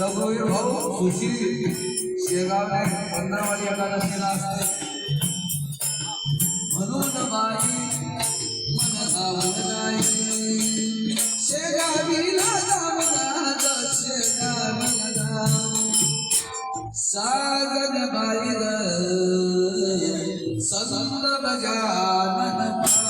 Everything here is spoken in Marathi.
रघुवीर भाऊ सुशील शेगावने पंधरावाडी एकादशीला असते म्हणून बाई मन आवडाई शेगावीला जावनाचा शेगावीला सागन बाई ग सगन बजानन